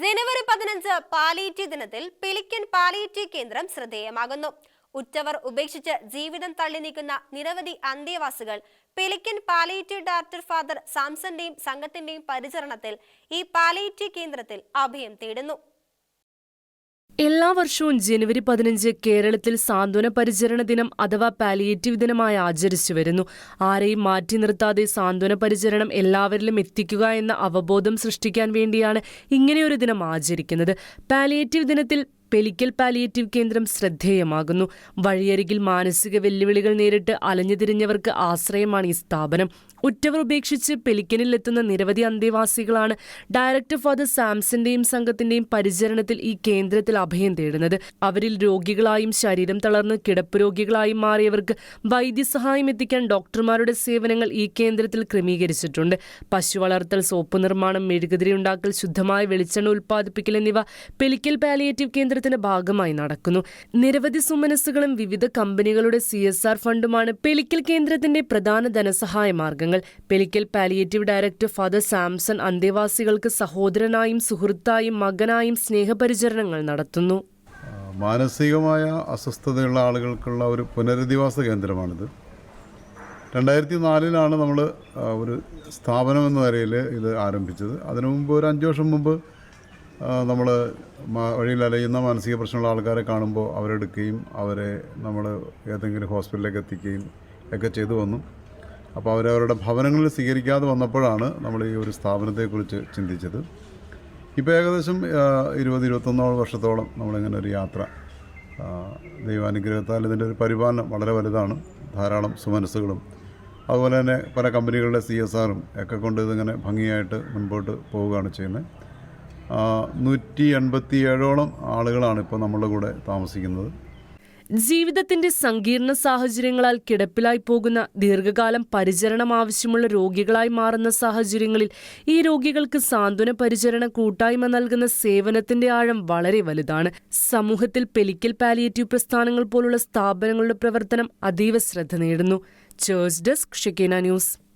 ജനുവരി പതിനഞ്ച് പാലിയേറ്റീവ് ദിനത്തിൽ പിലിക്കൻ പാലിയേറ്റീവ് കേന്ദ്രം ശ്രദ്ധേയമാകുന്നു. ഉറ്റവർ ഉപേക്ഷിച്ച് ജീവിതം തള്ളി നീക്കുന്ന നിരവധി അന്തേവാസികൾ പെലിക്കൻ പാലിയേറ്റീവ് ഡയറക്ടർ ഫാദർ സാംസന്റെയും സംഘത്തിന്റെയും പരിചരണത്തിൽ ഈ പാലിയേറ്റീവ് കേന്ദ്രത്തിൽ അഭയം തേടുന്നു. എല്ലാ വർഷവും ജനുവരി പതിനഞ്ച് കേരളത്തിൽ സാന്ത്വന പരിചരണ ദിനം അഥവാ പാലിയേറ്റീവ് ദിനമായി ആചരിച്ചു വരുന്നു. ആരെയും മാറ്റി നിർത്താതെ സാന്ത്വന പരിചരണം എല്ലാവരിലും എത്തിക്കുക എന്ന അവബോധം സൃഷ്ടിക്കാൻ വേണ്ടിയാണ് ഇങ്ങനെയൊരു ദിനം ആചരിക്കുന്നത്. പാലിയേറ്റീവ് ദിനത്തിൽ പെലിക്കൽ പാലിയേറ്റീവ് കേന്ദ്രം ശ്രദ്ധേയമാകുന്നു. വഴിയരികിൽ മാനസിക വെല്ലുവിളികൾ നേരിട്ട് അലഞ്ഞുതിരിഞ്ഞവർക്ക് ആശ്രയമാണ് ഈ സ്ഥാപനം. ഉറ്റവർ ഉപേക്ഷിച്ച് പെലിക്കനിലെത്തുന്ന നിരവധി അന്തേവാസികളാണ് ഡയറക്ടർ ഫാദർ സാംസന്റെയും സംഘത്തിന്റെയും പരിചരണത്തിൽ ഈ കേന്ദ്രത്തിൽ അഭയം തേടുന്നത്. അവരിൽ രോഗികളായും ശരീരം തളർന്ന് കിടപ്പ് രോഗികളായും മാറിയവർക്ക് വൈദ്യസഹായം എത്തിക്കാൻ ഡോക്ടർമാരുടെ സേവനങ്ങൾ ഈ കേന്ദ്രത്തിൽ ക്രമീകരിച്ചിട്ടുണ്ട്. പശു വളർത്തൽ സോപ്പ് നിർമ്മാണം മെഴുകുതിരി ഉണ്ടാക്കൽ ശുദ്ധമായ വെളിച്ചെണ്ണ ഉൽപ്പാദിപ്പിക്കൽ എന്നിവ പെലിക്കൽ പാലിയേറ്റീവ് കേന്ദ്രത്തിന്റെ ഭാഗമായി നടക്കുന്നു. നിരവധി സുമനസ്സുകളും വിവിധ കമ്പനികളുടെ സി എസ് ആർ ഫണ്ടുമാണ് പെലിക്കൽ കേന്ദ്രത്തിന്റെ പ്രധാന ധനസഹായ മാർഗങ്ങൾ. പെലിക്കൽ പാലിയേറ്റീവ് ഡയറക്ടർ ഫാദർ സാംസൺ അന്തേവാസികൾക്ക് സഹോദരനായും സുഹൃത്തായും മകനായും സ്നേഹപരിചരണങ്ങൾ നടത്തുന്നു. മാനസികമായ അസ്വസ്ഥതയുള്ള ആളുകൾക്കുള്ള ഒരു പുനരധിവാസ കേന്ദ്രമാണിത്. രണ്ടായിരത്തി നാലിലാണ് നമ്മൾ ഒരു സ്ഥാപനം എന്ന നിലയിൽ ഇത് ആരംഭിച്ചത്. അതിനു മുമ്പ് ഒരു അഞ്ച് വർഷം മുമ്പ് നമ്മൾ വഴിയിൽ അലയുന്ന മാനസിക പ്രശ്നമുള്ള ആൾക്കാരെ കാണുമ്പോൾ അവരെടുക്കുകയും അവരെ നമ്മൾ ഏതെങ്കിലും ഹോസ്പിറ്റലിലേക്ക് എത്തിക്കുകയും ഒക്കെ ചെയ്തു വന്നു. അപ്പോൾ അവരവരുടെ ഭവനങ്ങളിൽ സ്വീകരിക്കാതെ വന്നപ്പോഴാണ് നമ്മൾ ഈ ഒരു സ്ഥാപനത്തെക്കുറിച്ച് ചിന്തിച്ചത്. ഇപ്പോൾ ഏകദേശം ഇരുപത് ഇരുപത്തൊന്നോളം വർഷത്തോളം നമ്മളിങ്ങനെ ഒരു യാത്ര ദൈവാനുഗ്രഹത്താൽ ഇതിന്റെ ഒരു പരിപാലനം വളരെ വലുതാണ്. ധാരാളം സുമനസ്സുകളും അതുപോലെ തന്നെ പല കമ്പനികളുടെ സി എസ് ആറും ഒക്കെ കൊണ്ട് ഇതിങ്ങനെ ഭംഗിയായിട്ട് മുൻപോട്ട് പോവുകയാണ് ചെയ്യുന്നത്. നൂറ്റി എൺപത്തി ആളുകളാണ് ഇപ്പോൾ നമ്മളുടെ കൂടെ താമസിക്കുന്നത്. ജീവിതത്തിന്റെ സങ്കീർണ സാഹചര്യങ്ങളാൽ കിടപ്പിലായി പോകുന്ന ദീർഘകാലം പരിചരണം ആവശ്യമുള്ള രോഗികളായി മാറുന്ന സാഹചര്യങ്ങളിൽ ഈ രോഗികൾക്ക് സാന്ത്വന പരിചരണ കൂട്ടായ്മ നൽകുന്ന സേവനത്തിന്റെ ആഴം വളരെ വലുതാണ്. സമൂഹത്തിൽ പെലിക്കൽ പാലിയേറ്റീവ് പ്രസ്ഥാനങ്ങൾ പോലുള്ള സ്ഥാപനങ്ങളുടെ പ്രവർത്തനം അതീവ ശ്രദ്ധ നേടുന്നു. Church desk Shekinah news.